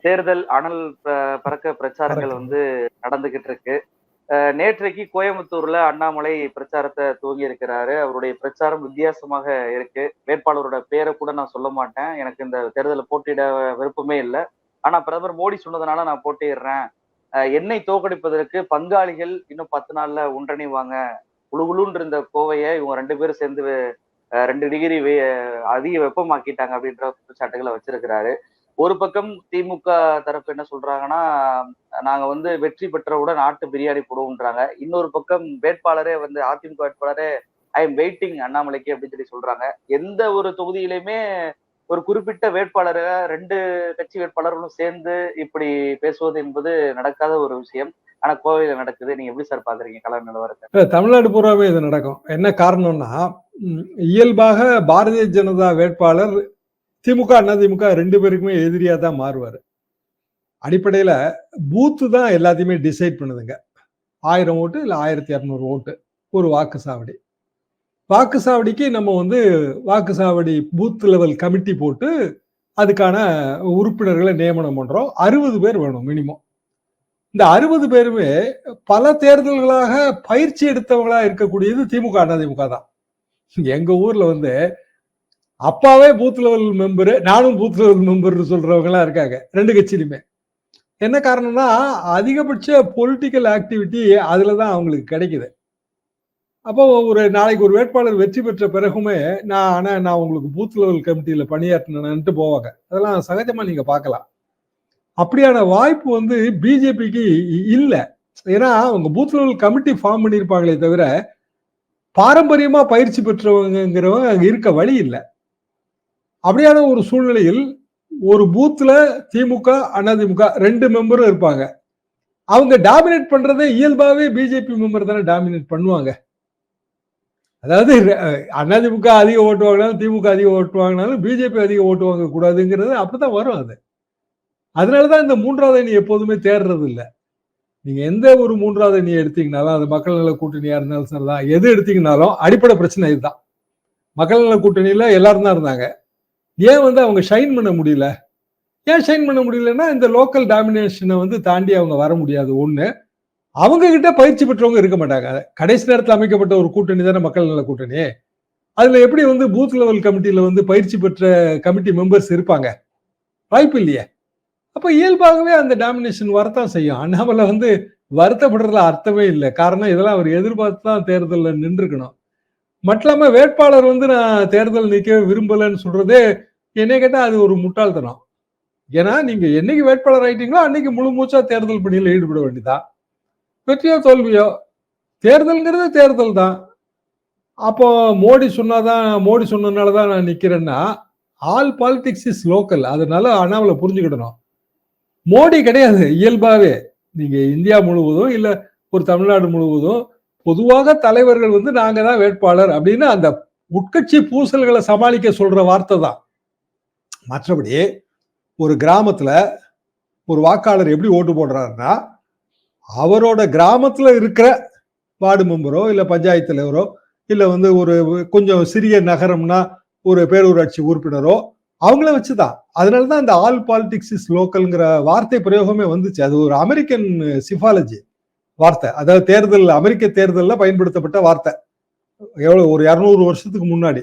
தேர்தல் அனல் பறக்க பிரச்சாரங்கள். வந்து நடந்துகிட்டு இருக்கு. நேற்றைக்கு கோயம்புத்தூர்ல அண்ணாமலை பிரச்சாரத்தை துவங்கி இருக்கிறாரு. அவருடைய பிரச்சாரம் வித்தியாசமாக இருக்கு. வேட்பாளரோட பேரை கூட நான் சொல்ல மாட்டேன். எனக்கு இந்த தேர்தலில் போட்டியிட விருப்பமே இல்லை. ஆனா பிரதமர் மோடி சொன்னதுனால நான் போட்டியிடுறேன். அஹ் என்னை தோக்கடிப்பதற்கு பங்காளிகள் இன்னும் பத்து நாள்ல ஒன்றிணைவாங்க குழுகுழுன்னு இருந்த கோவையை இவங்க ரெண்டு பேரும் சேர்ந்து ரெண்டு டிகிரி அதிக வெப்பமாக்கிட்டாங்க அப்படின்ற குற்றச்சாட்டுகளை வச்சிருக்கிறாரு. ஒரு பக்கம் திமுக தரப்பு என்ன சொல்றாங்கன்னா நாங்க வந்து வெற்றி பெற்றவுடன் நாட்டு பிரியாணி போடுவோம்ன்றாங்க. இன்னொரு பக்கம் வேட்பாளரே வந்து அதிமுக வேட்பாளரே ஐ எம் வெயிட்டிங் அண்ணாமலைக்கு அப்படின்னு சொல்லி சொல்றாங்க. எந்த ஒரு தொகுதியிலையுமே ஒரு குறிப்பிட்ட வேட்பாளரை ரெண்டு கட்சி வேட்பாளர்களும் சேர்ந்து இப்படி பேசுவது என்பது நடக்காத ஒரு விஷயம். ஆனா கோவையில நடக்குது. நீங்க எப்படி சார் பாக்குறீங்க? கலர் நிலவரத்தை? தமிழ்நாடு பூராவே இது நடக்கும். என்ன காரணம்னா இயல்பாக பாரதிய ஜனதா வேட்பாளர் திமுக அதிமுக ரெண்டு பேருக்குமே எதிரியா தான் மாறுவார். அடிப்படையில பூத்து தான் எல்லாத்தையுமே டிசைட் பண்ணுதுங்க. ஆயிரம் ஓட்டு இல்லை ஆயிரத்தி இரநூறு ஓட்டு ஒரு வாக்கு சாவடி. வாக்கு சாவடிக்கு நம்ம வந்து வாக்கு சாவடி பூத் லெவல் கமிட்டி போட்டு அதுக்கான உறுப்பினர்களை நியமனம் பண்றோம். அறுபது பேர் வேணும் மினிமம் இந்த அறுபது பேருமே பல தேர்தல்களாக பயிற்சி எடுத்தவங்களா இருக்கக்கூடியது திமுக அதிமுக தான். எங்க ஊர்ல வந்து அப்பாவே பூத் லெவல் மெம்பரு நானும் பூத் லெவல் மெம்பர்னு சொல்றவங்க இருக்காங்க. ரெண்டு கட்சியிலுமே. என்ன காரணம்னா அதிகபட்ச பொலிட்டிக்கல் ஆக்டிவிட்டி அதில் தான் அவங்களுக்கு கிடைக்குது. அப்போ ஒரு நாளைக்கு ஒரு வேட்பாளர் வெற்றி பெற்ற பிறகுமே நான் ஆனால் நான் உங்களுக்கு பூத் லெவல் கமிட்டியில் பணியாற்றினேன்ட்டு போவாங்க. அதெல்லாம் சகஜமாக நீங்கள் பார்க்கலாம். அப்படியான வாய்ப்பு வந்து பிஜேபிக்கு இல்லை. ஏன்னா அவங்க பூத் லெவல் கமிட்டி ஃபார்ம் பண்ணியிருப்பாங்களே தவிர பாரம்பரியமாக பயிற்சி பெற்றவங்கிறவங்க அங்கே இருக்க வழி இல்லை. அப்படியான ஒரு சூழ்நிலையில் ஒரு பூத்தில் திமுக அதிமுக ரெண்டு மெம்பரும் இருப்பாங்க. அவங்க டாமினேட் பண்ணுறதே இயல்பாவே பிஜேபி மெம்பர் தானே டாமினேட் பண்ணுவாங்க. அதாவது அதிமுக அதிக ஓட்டு வாங்கினாலும் திமுக அதிக ஓட்டு வாங்கினாலும் பிஜேபி அதிக ஓட்டு வாங்க கூடாதுங்கிறது அப்படித்தான் வரும் அது. அதனாலதான் இந்த மூன்றாவது அணி எப்போதுமே தேடுறது இல்லை நீங்க எந்த ஒரு மூன்றாவது அணியை எடுத்தீங்கனாலும் அது மக்கள் நல கூட்டணியா இருந்தாலும் சரிதான். எது எடுத்தீங்கனாலும் அடிப்படை பிரச்சனை இதுதான். மக்கள் நல கூட்டணியில எல்லாரும் தான் இருந்தாங்க. ஏன் வந்து அவங்க ஷைன் பண்ண முடியல? ஏன் ஷைன் பண்ண முடியலன்னா இந்த லோக்கல் டாமினேஷனை வந்து தாண்டி அவங்க வர முடியாது. ஒன்று அவங்க கிட்ட பயிற்சி பெற்றவங்க இருக்க மாட்டாங்க. கடைசி நேரத்தில் அமைக்கப்பட்ட ஒரு கூட்டணி தானே மக்கள் நல கூட்டணி? அதுல எப்படி வந்து பூத் லெவல் கமிட்டியில வந்து பயிற்சி பெற்ற கமிட்டி மெம்பர்ஸ் இருப்பாங்க? வாய்ப்பு இல்லையே. அப்ப இயல்பாகவே அந்த டாமினேஷன் வரத்தான் செய்யும். அண்ணாமலை வந்து வருத்தப்படுறதுல அர்த்தமே இல்லை. காரணம் இதெல்லாம் அவர் எதிர்பார்த்து தான் தேர்தலில் நின்றுக்கணும் மட்டும் இல்லாம வேட்பாளர் வந்து நான் தேர்தல் நிற்க விரும்பலைன்னு சொல்றதே என்னை கேட்டால் அது ஒரு முட்டாள்தனம். ஏன்னா நீங்க என்னைக்கு வேட்பாளர் ஆயிட்டீங்களோ அன்னைக்கு முழு மூச்சா தேர்தல் பணியில் ஈடுபட வேண்டியதா? வெற்றியோ தோல்வியோ? தேர்தல்ங்கிறது தேர்தல் தான். அப்போ மோடி சொன்னாதான் மோடி சொன்னதுனால தான் நான் நிற்கிறேன்னா ஆல் பாலிடிக்ஸ் இஸ் லோக்கல் அதனால அண்ணாமலை புரிஞ்சுக்கிடணும். மோடி கிடையாது இயல்பாகவே நீங்க இந்தியா முழுவதும் இல்லை ஒரு தமிழ்நாடு முழுவதும் பொதுவாக தலைவர்கள் வந்து நாங்க தான் வேட்பாளர் அப்படின்னு அந்த உட்கட்சி பூசல்களை சமாளிக்க சொல்ற வார்த்தை தான். மற்றபடி ஒரு கிராமத்துல ஒரு வாக்காளர் எப்படி ஓட்டு போடுறாருன்னா அவரோட கிராமத்துல இருக்கிற வார்டு மெம்பரோ இல்ல பஞ்சாயத்து தலைவரோ இல்ல வந்து ஒரு கொஞ்சம் சிறிய நகரம்னா ஒரு பேரூராட்சி உறுப்பினரோ அவங்கள வச்சுதான். அதனாலதான் இந்த ஆல் பாலிடிக்ஸ் இஸ் லோக்கல்ங்கிற வார்த்தை பிரயோகமே வந்துச்சு. அது ஒரு அமெரிக்கன் சிஃபாலஜி. வார்த்தை. அதாவது தேர்தல் அமெரிக்க தேர்தலில் பயன்படுத்தப்பட்ட வார்த்தை. எவ்வளோ ஒரு இரநூறு வருஷத்துக்கு முன்னாடி.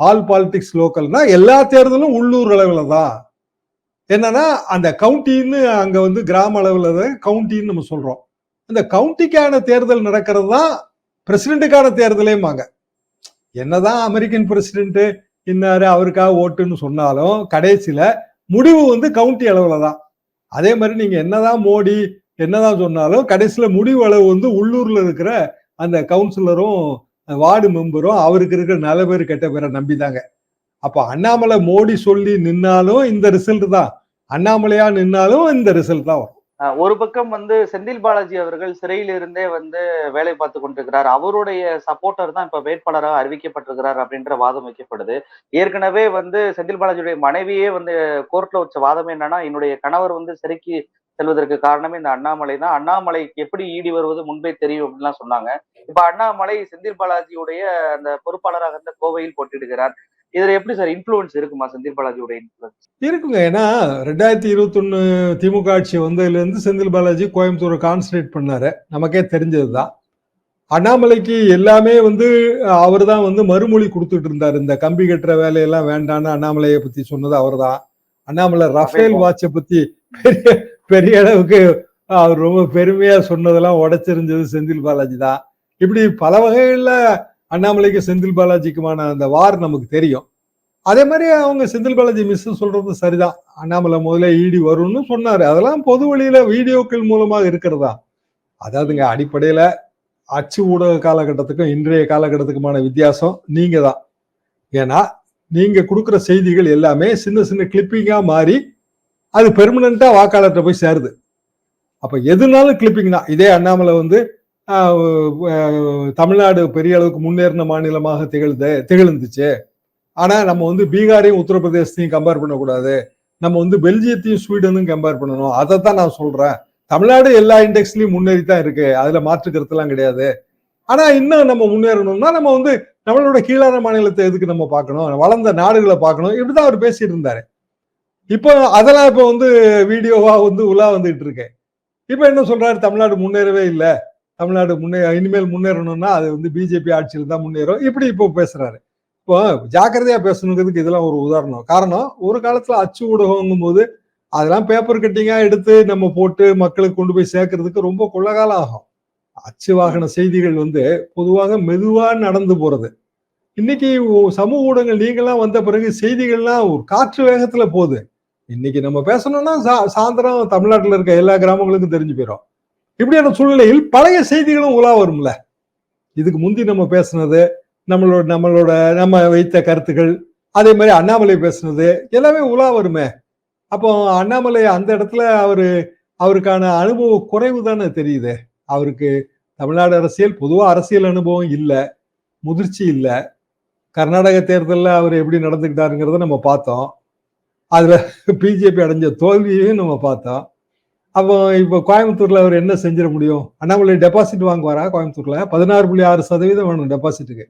ஆல் பாலிடிக்ஸ் லோக்கல்னா எல்லா தேர்தலும் உள்ளூர் அளவில் தான். என்னன்னா அந்த கவுண்டின்னு அங்கே வந்து கிராம அளவில் தான் கவுண்டின்னு நம்ம சொல்கிறோம் அந்த கவுண்டிக்கான தேர்தல் நடக்கிறது தான் பிரசிடென்ட்டுக்கான தேர்தலேம்பாங்க. என்னதான் அமெரிக்கன் பிரசிடென்ட்டு இன்னாரு அவருக்காக ஓட்டுன்னு சொன்னாலும் கடைசியில் முடிவு வந்து கவுண்டி அளவில் தான். அதே மாதிரி நீங்கள் என்னதான் மோடி என்னதான் சொன்னாலும் கடைசியில முடிவு அளவு வந்து உள்ளூர்ல இருக்கிற அந்த கவுன்சிலரும் வார்டு மெம்பரும் அவருக்கு இருக்கிற நல்ல பேர் கெட்ட பேரை நம்பிதாங்க. அப்ப அண்ணாமலை மோடி சொல்லி நின்னாலும் இந்த ரிசல்ட் தான். அண்ணாமலையா நின்னாலும் இந்த ரிசல்ட் தான் வரும். ஒரு பக்கம் வந்து செந்தில் பாலாஜி அவர்கள் சிறையில் இருந்தே வந்து வேலை பார்த்து கொண்டிருக்கிறார். அவருடைய சப்போர்ட்டர் தான் இப்ப வேட்பாளராக அறிவிக்கப்பட்டிருக்கிறார் அப்படின்ற வாதம் வைக்கப்படுது. ஏற்கனவே வந்து செந்தில் பாலாஜியுடைய மனைவியே வந்து கோர்ட்ல வச்ச வாதம் என்னன்னா என்னுடைய கணவர் வந்து சிறைக்கு செல்வதற்கு காரணமே இந்த அண்ணாமலை தான். அண்ணாமலைக்கு எப்படி ஈடி வருவது முன்பே தெரியும் அப்படின்லாம் சொன்னாங்க. இப்ப அண்ணாமலை செந்தில் பாலாஜியுடைய அந்த பொறுப்பாளராக இருந்த கோவையில் போட்டிடுகிறார் இதுல எப்படி சார் இன்ஃபுளுன்ஸ் இருக்குமா செந்தில் பாலாஜியோட இன்ஃபுளுன்ஸ் இருக்குங்க. ஏன்னா ரெண்டாயிரத்தி இருபத்தொன்னு திமுக ஆட்சி வந்ததுல இருந்து செந்தில் பாலாஜி கோயம்புத்தூரை கான்சன்ட்ரேட் பண்ணாரு. நமக்கே தெரிஞ்சதுதான். அண்ணாமலைக்கு எல்லாமே வந்து அவர் தான் வந்து மறுமொழி கொடுத்துட்டு இருந்தார். இந்த கம்பி கட்டுற வேலையெல்லாம் வேண்டான்னு அண்ணாமலையை பத்தி சொன்னது அவர்தான். அண்ணாமலை ரஃபேல் வாட்சை பத்தி பெரிய பெரிய அளவுக்கு அவர் ரொம்ப பெருமையா சொன்னதெல்லாம் உடைச்சிருந்தது செந்தில் பாலாஜி தான். இப்படி பல வகைகள்ல அண்ணாமலைக்கு செந்தில் பாலாஜிக்குமான அந்த வார் நமக்கு தெரியும். அதே மாதிரி அவங்க செந்தில் பாலாஜி மிஸ் சொல்றது சரிதான். அண்ணாமலை முதல்ல ஈடி வரும்னு சொன்னாரு. அதெல்லாம் பொது வழியில வீடியோக்கள் மூலமாக இருக்கிறதா? அதாவதுங்க அடிப்படையில அச்சு ஊடக காலகட்டத்துக்கும் இன்றைய காலகட்டத்துக்குமான வித்தியாசம் நீங்க தான் ஏன்னா நீங்க கொடுக்குற செய்திகள் எல்லாமே சின்ன சின்ன கிளிப்பிங்கா மாறி அது பெர்மனண்டா வாக்காளர்கிட்ட போய் சேருது. அப்ப எதுனாலும் கிளிப்பிங் தான் இதே அண்ணாமலை வந்து தமிழ்நாடு பெரிய அளவுக்கு முன்னேறின மாநிலமாக திகழ்ந்து திகழ்ந்துச்சு. ஆனால் நம்ம வந்து பீகாரையும் உத்தரப்பிரதேசத்தையும் கம்பேர் பண்ணக்கூடாது. நம்ம வந்து பெல்ஜியத்தையும் ஸ்வீடனும் கம்பேர் பண்ணணும். அதை தான் நான் சொல்கிறேன் தமிழ்நாடு எல்லா இண்டெக்ஸ்லையும் முன்னேறி தான் இருக்கு. அதில் மாற்று கருத்துலாம் கிடையாது. ஆனால் இன்னும் நம்ம முன்னேறணும்னா நம்ம வந்து நம்மளோட கீழான மாநிலத்தை எதுக்கு நம்ம பார்க்கணும்? வளர்ந்த நாடுகளை பார்க்கணும். இப்படிதான் அவர் பேசிட்டு இருந்தாரு. இப்போ அதெல்லாம் இப்போ வந்து வீடியோவா வந்து உலா வந்துட்டு இருக்கேன் இப்போ என்ன சொல்றாரு? தமிழ்நாடு முன்னேறவே இல்லை. தமிழ்நாடு முன்னே இனிமேல் முன்னேறணும்னா அது வந்து பிஜேபி ஆட்சியில் தான் முன்னேறும். இப்படி இப்போ பேசுறாரு. இப்போ ஜாக்கிரதையா பேசணுங்கிறதுக்கு இதெல்லாம் ஒரு உதாரணம். காரணம் ஒரு காலத்துல அச்சு ஊடகங்கும் போது அதெல்லாம் பேப்பர் கட்டிங்கா எடுத்து நம்ம போட்டு மக்களுக்கு கொண்டு போய் சேர்க்கறதுக்கு ரொம்ப கொள்ளகாலம் ஆகும். அச்சு வாகன செய்திகள் வந்து பொதுவாக மெதுவா நடந்து போறது. இன்னைக்கு சமூக ஊடகங்கள் நீங்களாம் வந்த பிறகு செய்திகள்லாம் ஒரு காற்று வேகத்துல போகுது. இன்னைக்கு நம்ம பேசணும்னா சா- சாயந்தரம் தமிழ்நாட்டில் இருக்க எல்லா கிராமங்களுக்கும் தெரிஞ்சு போயிடும் இப்படியான சூழ்நிலையில் பழைய செய்திகளும் உலா வரும்ல. இதுக்கு முந்தி நம்ம பேசுனது நம்மளோட நம்மளோட நம்ம வைத்த கருத்துக்கள் அதே மாதிரி அண்ணாமலை பேசுனது எல்லாமே உலா வருமே. அப்போ அண்ணாமலை அந்த இடத்துல அவரு அவருக்கான அனுபவ குறைவு தானே தெரியுது. அவருக்கு தமிழ்நாடு அரசியல் பொதுவாக அரசியல் அனுபவம் இல்லை முதிர்ச்சி இல்லை. கர்நாடக தேர்தலில் அவர் எப்படி நடந்துக்கிட்டாருங்கிறத நம்ம பார்த்தோம். அதில் பிஜேபி அடைஞ்ச தோல்வியையும் நம்ம பார்த்தோம். அப்போ இப்போ கோயம்புத்தூர்ல அவர் என்ன செஞ்சிட முடியும்? அண்ணாமலை டெபாசிட் வாங்குவாரா கோயம்புத்தூர்ல? பதினாறு புள்ளி ஆறு சதவீதம் வேணும் டெபாசிட்டுக்கு